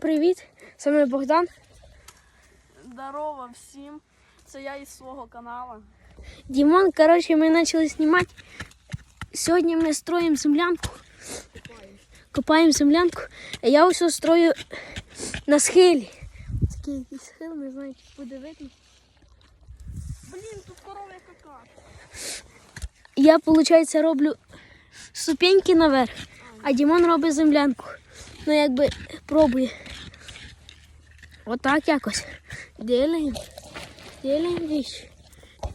Привіт, з вами Богдан. Здорово всім. Це я із свого каналу. Дімон, коротше, ми почали знімати. Сьогодні ми строїмо землянку. Копаємо землянку. А я ось строю на схилі. Такий якийсь схил, не знаю, чи буде видно. Блін, тут корова кака. Я, виходить, роблю ступеньки наверх, а Дімон робить землянку. Ну, якби пробує. Отак якось. Делаємо. Делаємо вещи.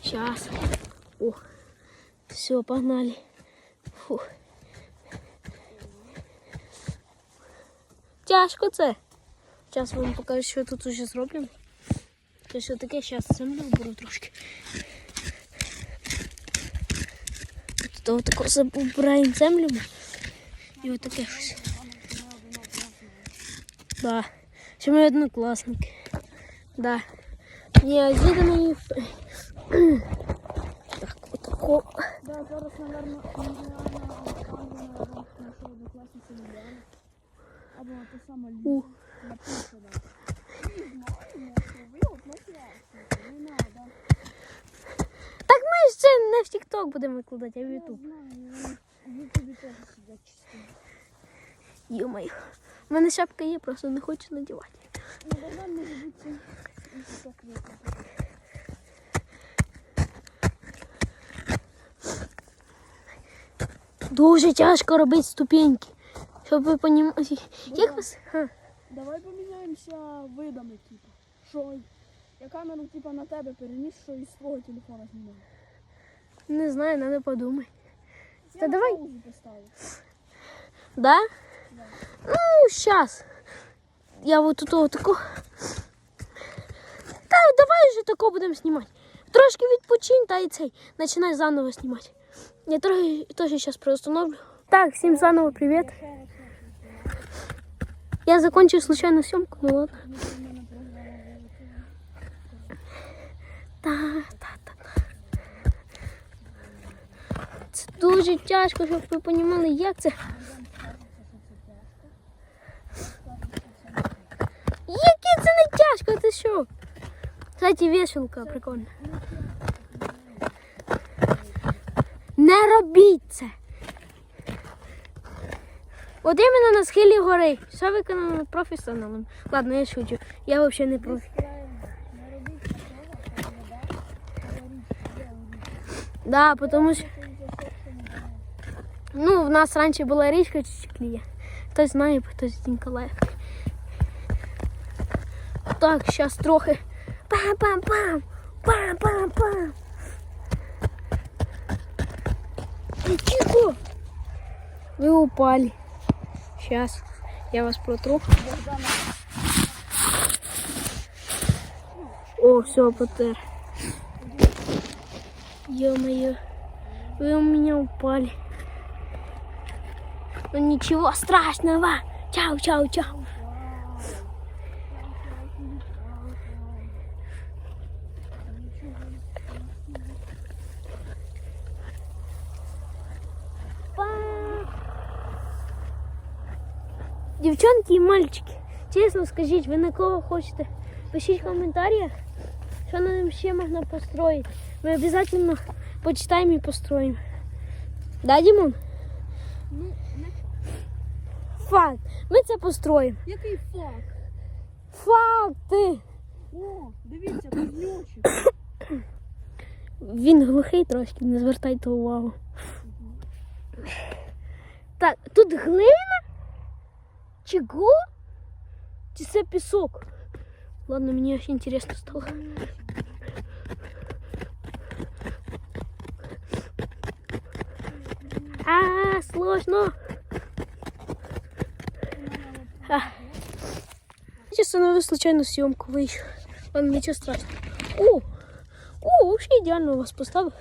Сейчас. О. Все, погнали. Фух. Тяжко це. Зараз вам покажу, що тут уже зроблено. Це що таке, зараз землю беру трошки. Тут отако забираємо землю. І отаке щось. Да. Що ми однокласники. Да. Неожиданно. Так, отако. Да, зараз, наверно, Мільяна розказує нашу однокласницю Мільяна. Або те саме надо. Так ми ж це не в TikTok будемо викладати, а в в Ютубі теж сидять часто. Йо-моє. У мене шапка є, просто не хочу надівати. Дуже тяжко робити ступеньки. Щоб ви понімали. Як вас? Ха. Давай поміняємося видами, типу. Що? Я камеру типу, на тебе переніс, що із свого телефона знімаю. Не знаю, треба подумати. Я Та на давай. паузу поставлю. Да? Ну, сейчас. Я вот тут вот тако. Та давай вже тако будемо знімати. Трошки відпочинь та і цей. Починай заново знімати. Я трохи теж зараз приостановлю. Так, всім заново привіт. Я закончив случайно съемку, ну ладно. Та, та, та. Це дуже тяжко, щоб ви розуміли, як це. Яке це не тяжко, ти що? Кстати, вішалка прикольна. Не робіть це. От іменно на схилі гори. Все виконано професіоналом. Ладно, я шучу. Я взагалі не профі. Да, потому що ну, в нас раніше була річка Чечеклія. Хтось знає, хтось з Ніколаївки. Так, зараз трохи. Пам-пам-пам! Пам-пам-пам! Тихо! Вы упали. Сейчас я вас протру. О, все, потер. Ё-моё, вы у меня упали. Ну ничего страшного. Чау, чау, чау. Дівчонки і мальчики, чесно скажіть, ви на кого хочете? Пишіть в коментарях, що нам ще можна построїти. Ми обов'язково почитаємо і построїмо. Да, Дімон? Ну, Факт. Ми це построїмо. Який факт? Факти. О, дивіться, кузнечик. Він глухий трошки, не звертайте увагу. Так, тут глина? Чого? Чи це пісок? Ладно, мені аж інтересно стало. А, сложно. А. Я остановил случайно съемку, вийшов. Ладно, нічого страшного. О! О, вообще ідеально у вас поставив.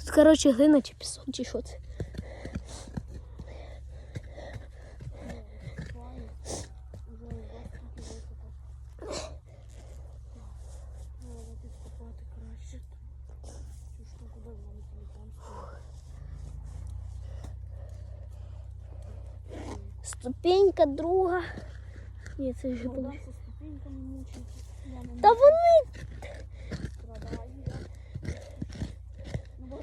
Тут, коротше, глина чи пісок, чи що Ступенька друга. Ні, це вже було. Та вони. Ну.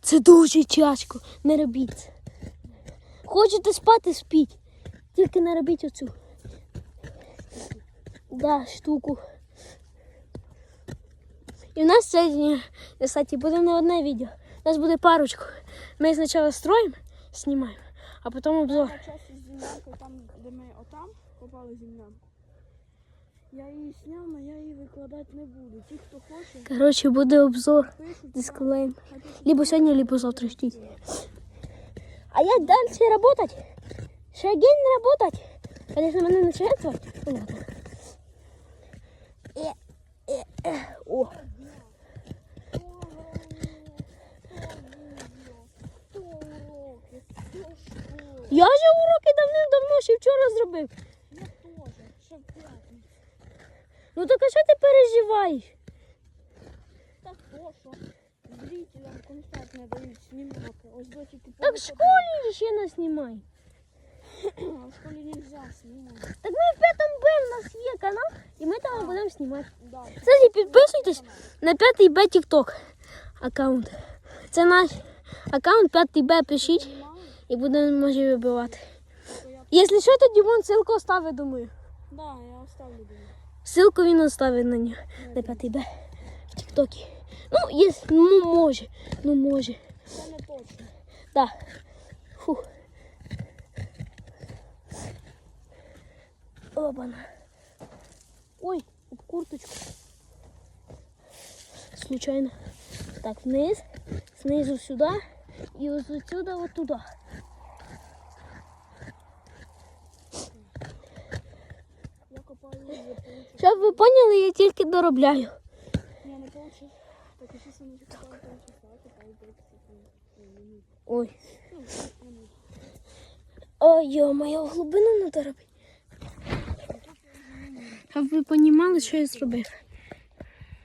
Це дуже тяжко. Не робіть це. Хочете спати, спіть. Тільки не робіть оцю. Да, штуку. І в нас сьогодні, кстати, буде не одне відео. У нас буде парочку. Ми спочатку строїмо, знімаємо, а потім обзор. На часі з землянкою, там, де ми отам копали землянку. Я її сняв, але я її викладати не буду. Ті, хто хоче, Коротше, буде обзор. пишуть. Дисклейм. Напишуть. Либо сьогодні, либо завтра ждіть. А я далі работать. Ще день работать. Конечно, мене починає звати. Ну ладно. Е, е, е. О, я вже уроки давним-давно ще вчора зробив. Я теж, ще в п'ятницю. Ну так а що ти переживаєш? Так то, що зрителям конспект не дають знімати. Ось до тільки Так в школі ще не знімай. А в школі нельзя знімати. Так ми в п'ятому Б в нас є канал, і ми там будемо знімати. Да. Кстати, підписуйтесь на п'ятий Б TikTok аккаунт. Це наш аккаунт п'ятий Б пишіть Знімаю, І будемо може вибивати. Якщо що, то Дімон ссылку оставить, думаю. Да, я оставлю думаю. Ссылку він оставить на нього. На п'ятий Б в Тіктокі. Ну, є, ну може. Ну може. Це не точно. Да. Фу. Обана. Ой, об курточку. Случайно. Так, вниз, снизу сюда и вот отсюда вот туда. Щоб ви поняли, я тільки доробляю. Я не получив. Так, і чисто не копаю три часа, копаю 30 секунд. Ні, Ой. Ну. Ой, ё-моє, глибину надо робити. Щоб ви розуміли, що я зробив.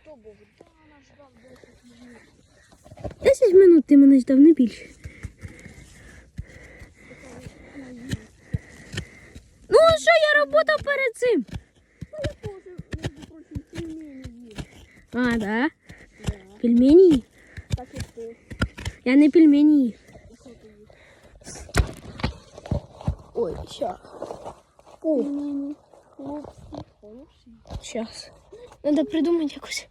Хто був? Да, наш ждав 10 минут. 10 минут ти мене ждав, не більше. Ну, що я работав перед цим? А, да? Пельмені? Я не пельмені. Ой, ща. О, щас. Надо придумати якось.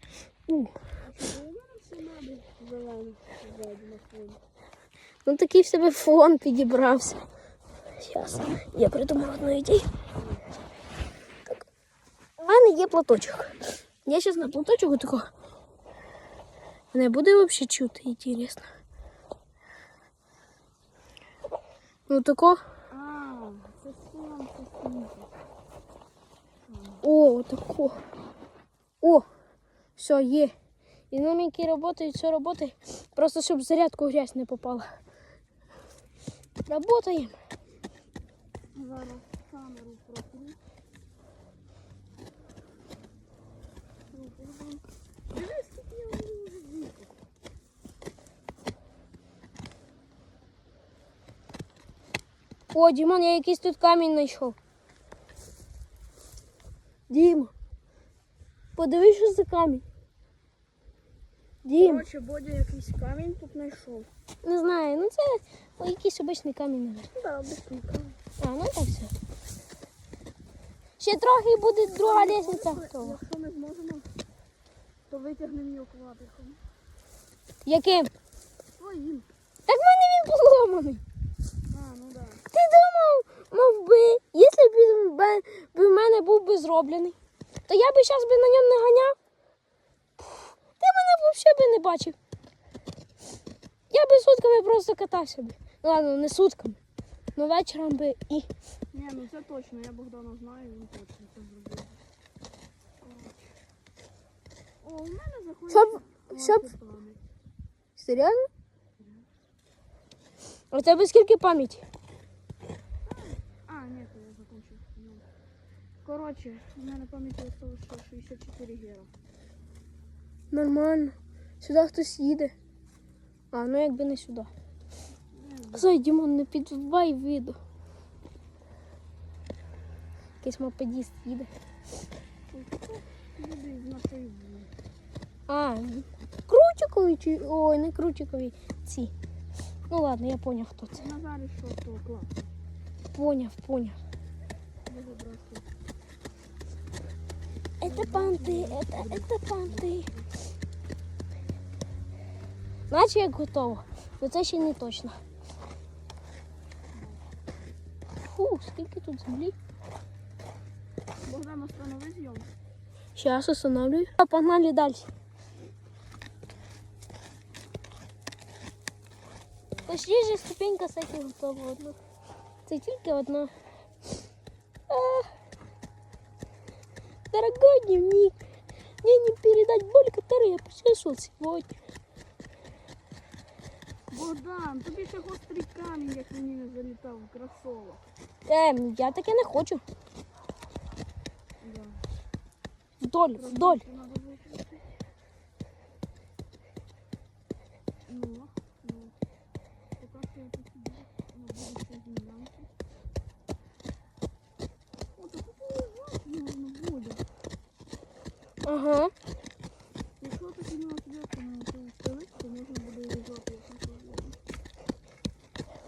Ну такий в себе фон підібрався. Щас. Я придумав одну ідею. Так. У мене є платочок. Я зараз на платочок отако. Не буде взагалі чути, інтересно. Ну тако. А, це сонце світить. О, отако. О, все, є. Динаміки працюють, все працює. Просто щоб в зарядку грязь не попала. Работаємо. Зараз камеру протру. О, Дімон, я якийсь тут камінь знайшов. Діма. Подивись, що за камінь. Дім, Коротше, Бодя якийсь камінь тут знайшов. не знаю, ну це якийсь обичний камінь, мабуть. Ну, да, обичний камінь. А, ну так все. Ще трохи і буде друга готова. Якщо не зможемо, то витягнемо його квадриком. Яким? Твоїм. Так в мене він поломаний. А, ну да. Ти думав, мов би, якщо б він бе- в мене був би зроблений, то я би зараз би на ньому не ганяв. Ти мене взагалі би не бачив. Я би сутками просто катався би. Ну ладно, не сутками. Ну вечором би і. Ні, ну це точно, я Богдана знаю, він точно це зробив. О, у мене заходить. Щоб- щоб- пам'ять. Серйозно? А у тебе скільки пам'яті? А, ні, то я закончив. Ну. Коротше, у мене пам'яті осталось ще 64 гера. Нормально. Сюди хтось їде. А, ну якби не сюди. Ну, Зай, Дімон, не підбай відео. Якийсь мопедіст їде. Люди з нашої А, крутикові чи. Ой, не крутикові. Ці. Ну ладно, я поняв, хто це. Назарі, що то клас. Поняв, поняв. Дуже просто. Это панти, это, это панти. Наче як готово. Але це ще не точно. Фу, скільки тут землі. Богдан, останови зйомку. Сейчас останавливаю. А, Погнали далі. Почти же ступенька кстати, готова одна. Це тільки одна. А, дорогой дневник, мне не передать боль, которую я почувствовал сегодня. Богдан, тобі ще гострий камінь, як мені не залітав красово. Ем, я таке не хочу. Да. Вдоль, вдоль. Кросовки надо викрутити. Ну, ну. Поки що я тут сиджу на будущій землянці. О, та тут лежать можна буде. Ага. Якщо таки не отвертка на цю стелить, то можна буде лежати як на колоні.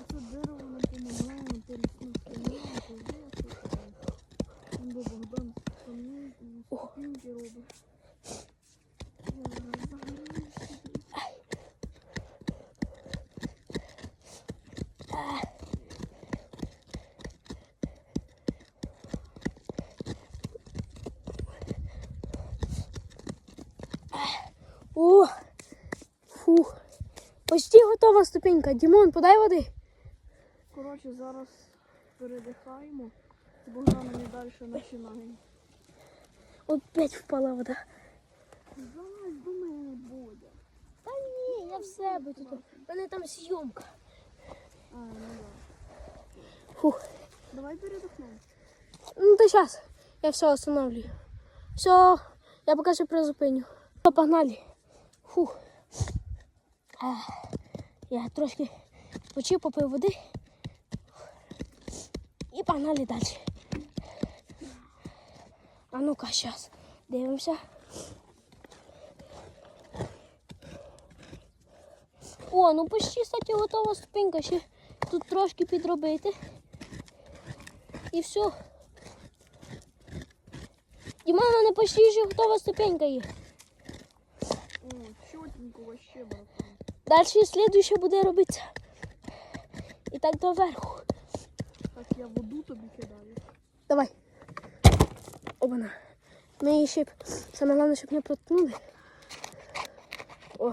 А це дерево напоминає, пересну стіну, то є, Там де Богдан стамнує і ступінки робить. Я зараз загораю собі. О, фух. Почти готова ступенька. Дімон, подай води. Коротше, зараз передихаємо. З Богданом і далі починаємо. Опять впала вода. Залазь до мене, Бодя. Та ні, я в себе тут. У мене там зйомка. А, ну да. Фух. Давай передихнемо. Ну то сейчас. Я все останавливаю. Все, я пока що призупиню. Погнали. Фух. Ах, Я трошки почив, попив води. І погнали далі. А ну-ка, зараз. Дивимося. О, ну почти, кстати, готова ступенька. Ще тут трошки підробити. І все. Діма, в мене почти вже готова ступенька є. Далі слідуюче буде робитися. І так доверху. Так я воду тобі кидаю. Давай. Обана. Ми її ще б- саме головне, щоб не проткнули. О,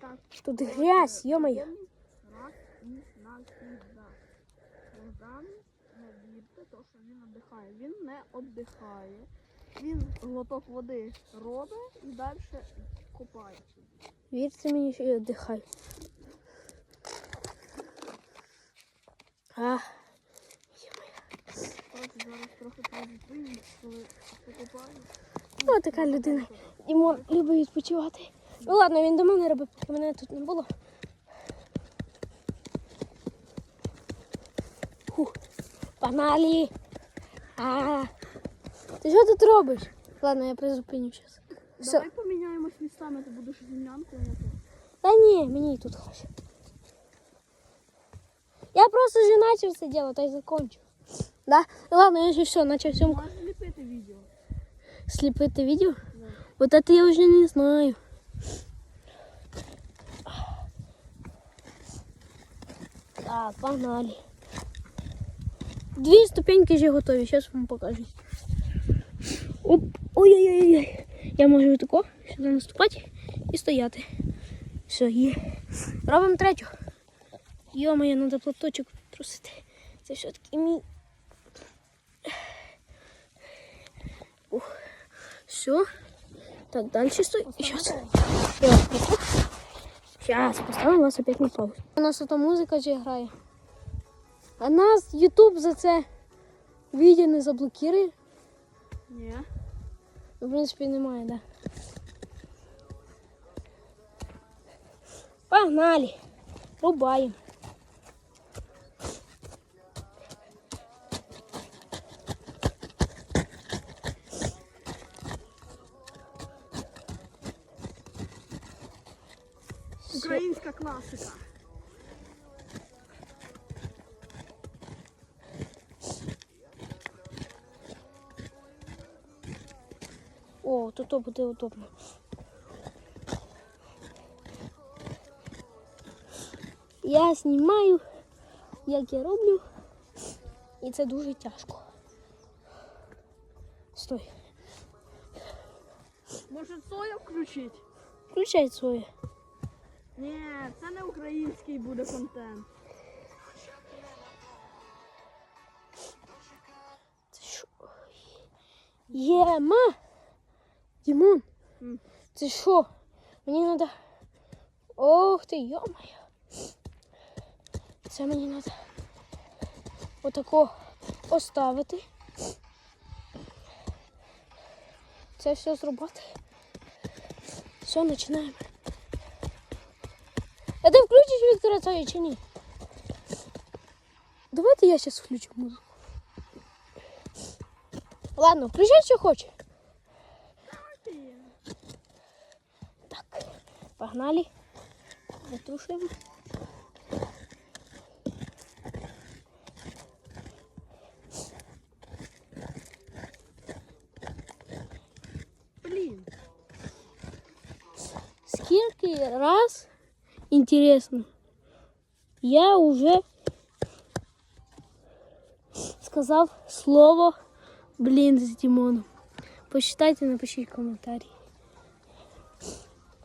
Так, тут грязь, йомаю. Раз і навсігда. Богдан не вірте, то що він віддихає. Він не віддихає. Він глоток води робить і далі копає. Вірте мені, що я віддихаю. А. О, така людина. Дімон любить відпочивати. Ну ладно, він до мене робив, мене тут не було. Фух. Погнали. А, ти що тут робиш? Ладно, я призупиню зараз. Все. Давай поміняємось містами, ти будеш землянку, а я тут. Та ні, мені і тут хорошо. Я просто вже начав це діло, та й закончу. Да? Ну ладно, я вже все, начав сьомку. Можеш ліпити відео. Сліпити відео? Да. Вот это я уже не знаю. Так, погнали. Дві ступеньки вже готові, зараз вам покажу. Оп. Ой-ой-ой. Я можу тако сюди наступати і стояти. Все, є. Робимо третю. Йо-моє, треба платочок трусити. Це все-таки мій. Ух. Все. Так, дальше стой. Сейчас. Я Сейчас, поставим вас опять на паузу. У нас тут музика же грає. А нас YouTube за це відео не заблокує. Ні. Ну, В принципі, немає, да. Погнали. Рубаємо. О, тут то буде удобно. Я знімаю, як я роблю, і це дуже тяжко. Стой, Може соя включить? включай своє. Ні, це не український буде контент. Це що? Єма! Дімон, М. це що? Мені треба. Ох ти, йомаю. Це мені треба отако оставити. Це все зробити. Все, починаємо. А ти включиш Віктора Цоя чи ні? Давайте я зараз включу музику. Ладно, включай, що хоче. погнали. Затушуємо. Блін. Скільки раз интересно, я уже сказав слово блін з Дімоном. Почитайте, напишіть коментарі.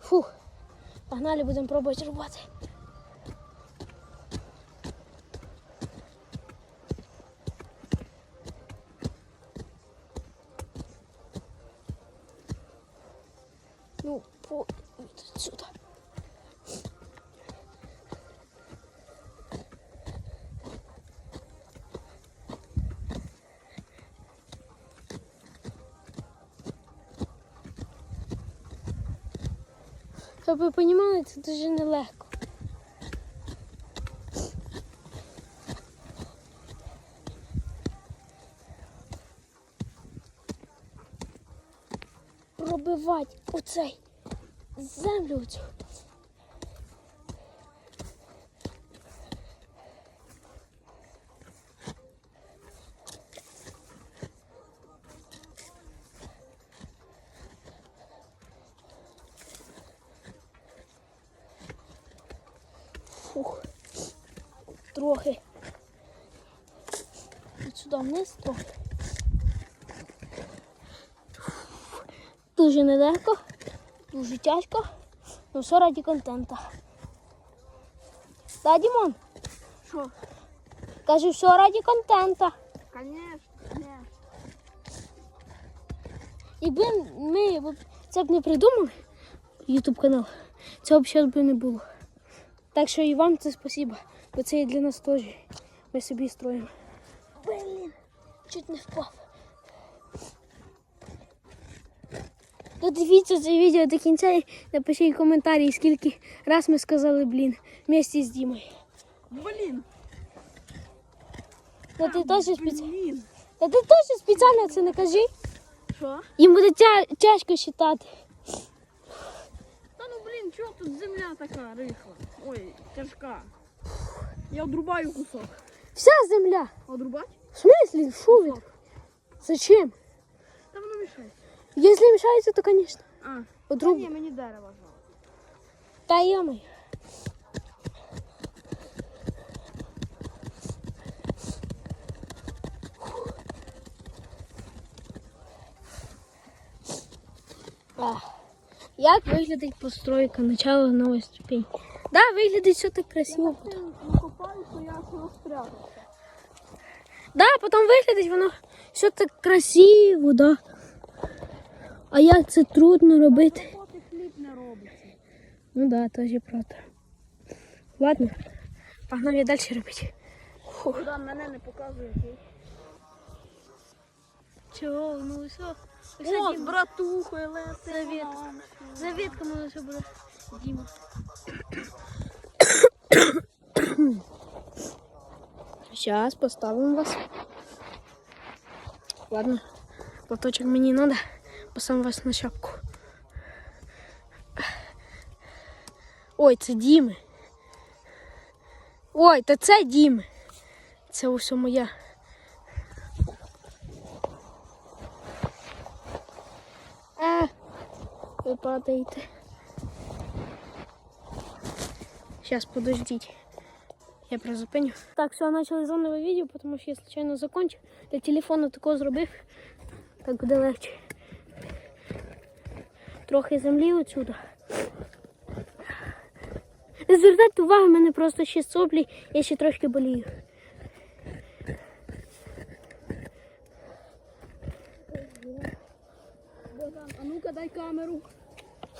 Фух, погнали, будемо пробувати рубати. Ну, по сюда. Щоб ви розуміли, це дуже нелегко. Пробивати оцей землю оцю. Фух. Трохи. От сюди вниз трохи. Дуже нелегко, дуже тяжко, ну все раді контента. Да, Дімон? Що? Кажу, все раді контента. Конечно, конечно. Якби ми це б не придумали, YouTube канал, цього б зараз би не було. Так що і вам це спасибо, бо це і для нас теж. Ми собі строїмо. Блін, чуть не впав. Додивіться це відео до кінця і напишіть коментарі, скільки раз ми сказали блін вместе з Дімою. Блін. Та ти теж спеціально. Блін. Та ти теж спеціально це не кажи. Що? Їм буде тя... тяжко читати. Та ну блін, чого тут земля така рихла? Ой, тяжка. Я одрубаю кусок. Вся земля. Одрубать? В смысле? Фу, від... Зачем? Та воно мішає. Если мешается, то конечно. А, та Подруб... ні, мені дерево жалко. Та -мо. А, Як виглядить постройка начала нової ступені? Да, виглядить все так красиво. Ти накопаю, то я розпрятався. Да, потім виглядить воно все так красиво, да. А як це трудно робити? Хліб не робиться. Ну да, тоже правда. Ладно, погнали далі робити. Куди мене не показує. Чого? Ну все. О, з братухою лети. Завет. Завітка мене все буде. Діма. Сейчас поставим вас. Ладно, платочек мне не надо. Поставим вас на шапку. Ой, це Діми. Ой, та це Діми. Це усе моя. Е, ви падаєте. Сейчас, подождите. Я призупиню. Так, все, почали заново відео, тому що я случайно закончив. Для телефону такого зробив. Так буде легче. Трохи землі отсюда. Не звертайте увагу, в мене просто ще соплі, я ще трошки болію. А ну-ка дай камеру.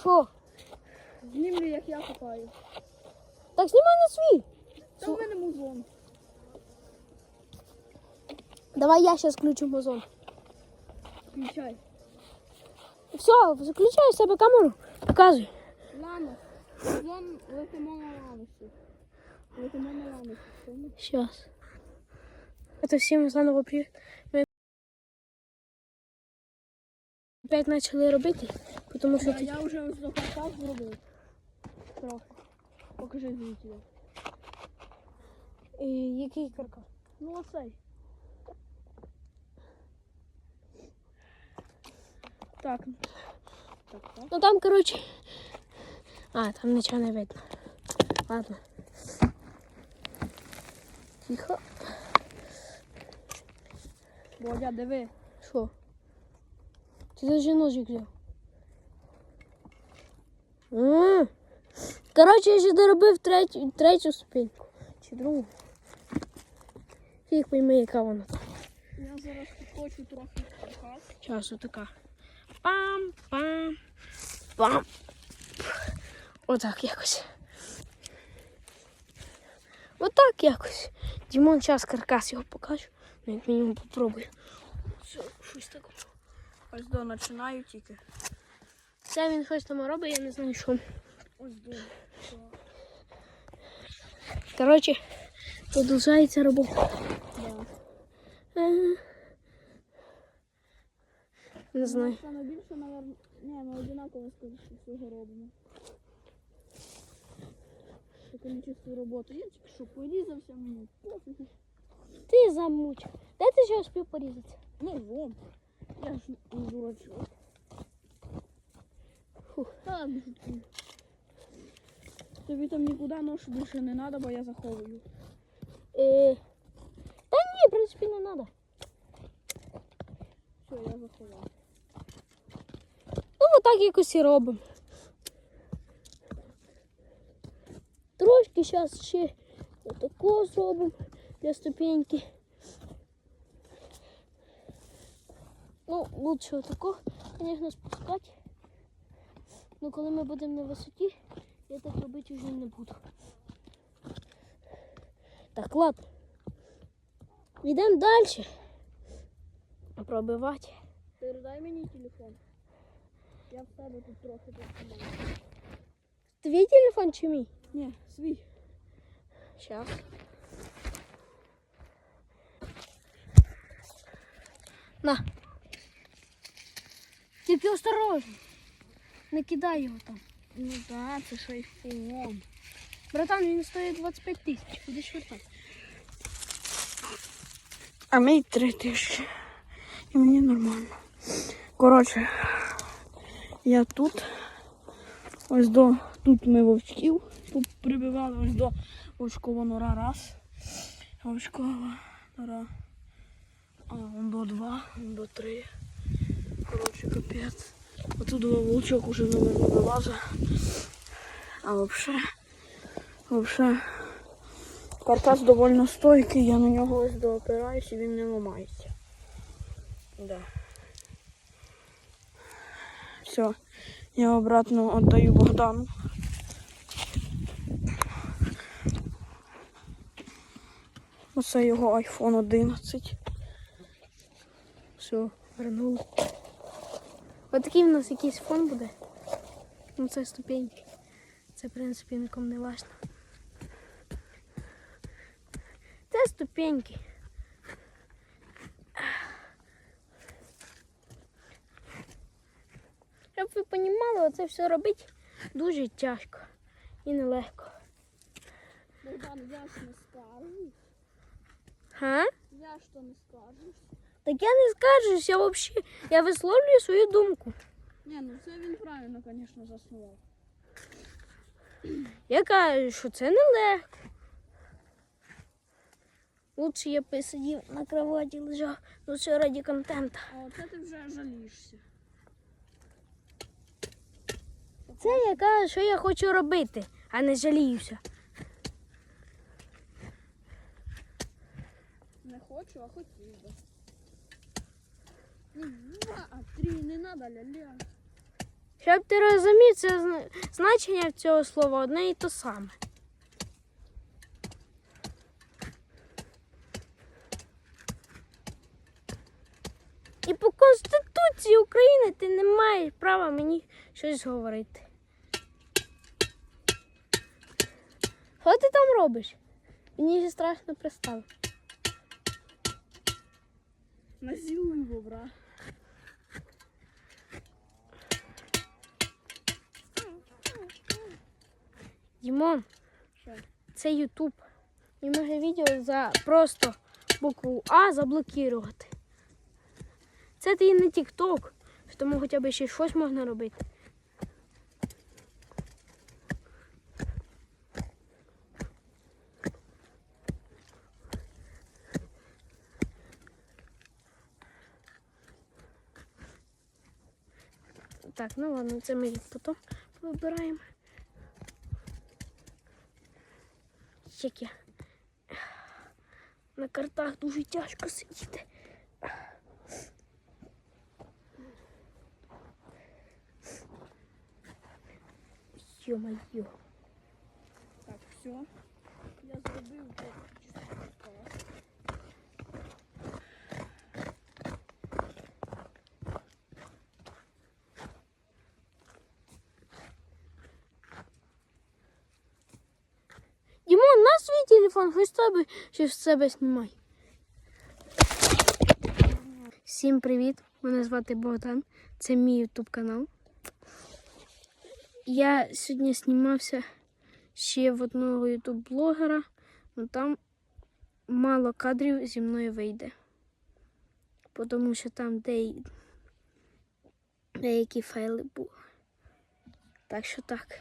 Що? Знімлю, як я копаю. Так знімай на свій. Та в мене музон. Давай я зараз включу музон. Включай. Все, заключай з себе камеру, показуй. Ладно. Музон летимо на ланосі. Летимо на ланосі. понял? Сейчас. Это всем заново при... Ми опять почали робити, Тому що тут... я вже каркас зробив. Трохи. Покажи звідти. Е, який каркас? Ну оцей. Так. Так, так. Ну там, короче. А, там нічого не видно. Ладно. Тихо. Бодя, диви. Що? Ти даже ножик взяв. А, Коротше, я ще доробив третю, третю спинку. Чи другу. Фіг пойми, яка вона там. Я зараз підкочу трохи каркас. Часу така. Пам, пам, пам. Отак якось. Отак якось. Дімон час каркас його покажу. Ну, як мінімум попробую. Все, щось таке. Ось до починаю тільки. Це він щось там робить, я не знаю що. Коротше, продовжується робота. Да. Е, Не знаю. Саме більше, наверное, ні, ми одинаково скоріше всього робимо. По количеству роботи. Я тільки що порізався мені. Ти замучив. Де ти ще успів порізатися? Ну, вон. Я ж не дурачок. Фух. Та, не. Тобі там нікуди нож більше не треба, бо я заховую. Е, та ні, в принципі, не треба. Все, я заховав. Ну, отак якось і робимо. Трошки зараз ще отако зробимо для ступеньки. Ну, лучше отако, звісно, спускати. Ну, коли ми будемо на висоті, я так робити вже не буду. Так, ладно. Йдемо далі. Пробивати. Передай мені телефон. Я в тебе тут трохи познімаю. Твій телефон чи мій? Ні, свій. Сейчас. На. Тільки осторожно. Не кидай його там. Ну так, це ж айфон. Братан, він стоїть 25 тисяч. Будеш вертати. А мій три тисячі. І мені нормально. Коротше, я тут. Ось до. Тут ми вовчків прибивали ось до вовчкова нора раз. Вовчкова нора. А, он до два, он до три. Коротше, капець. Отут вовчок уже на мене вилазить. А взагалі, взагалі, Каркас доволі стойкий, я на нього ось доопираюсь і він не ламається. Да. Все, я обратно віддаю Богдану. Оце його iPhone 11. Все, вернули. Отакий в нас якийсь фон буде. Ну це ступеньки. Це, в принципі, нікому не важно. Це ступеньки. Щоб ви розуміли, оце все робити дуже тяжко. і нелегко. Богдан, я ж не скажу. Га? Я то не скажу. Так я не скажусь, я взагалі я висловлюю свою думку. Ні, ну це він правильно, звісно, заснував. Я кажу, що це нелегко. Лучше я б сидів на кроваті лежав, ну це раді контента. А оце ти вже жалієшся. Це я кажу, що я хочу робити, а не жаліюся. Не хочу, а а три не надо, ля-ля. Щоб ти розумів, це значення цього слова одне і то саме. І по Конституції України ти не маєш права мені щось говорити. Що ти там робиш? Мені вже страшно представити. Насилуй його, Дімон, це Ютуб. І може відео за просто букву А заблокувати. Це ти не TikTok, тому хоча б ще щось можна робити. Так, ну ладно, це ми потім вибираємо. Я на картах дуже тяжко сидіти. Йо-моє. Так, все. Я зробив телефон, хоч тебе ще в себе знімай. Всім привіт! Мене звати Богдан. Це мій ютуб канал. Я сьогодні знімався ще в одного ютуб блогера, але там мало кадрів зі мною вийде. Тому що там деякі файли були. Так що так.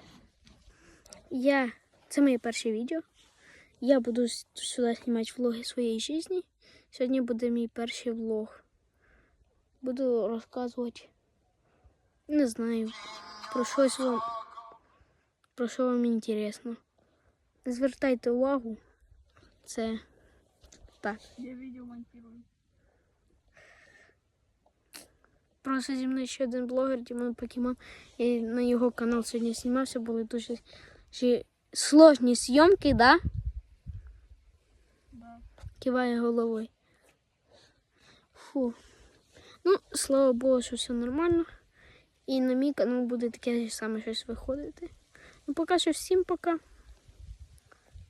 Я це моє перше відео. Я буду сюди знімати влоги своєї житті. Сьогодні буде мій перший влог. Буду розказувати, не знаю, про щось вам, про що вам інтересно. Звертайте увагу. Це так. Я відео монтирую. Просто зі мною ще один блогер, Дімон Покемон. І на його канал сьогодні знімався, були дуже сложні зйомки? Да. Киває головою. Фу. Ну, слава Богу, що все нормально. І на мій канал буде таке ж саме щось виходити. Ну, поки що всім пока.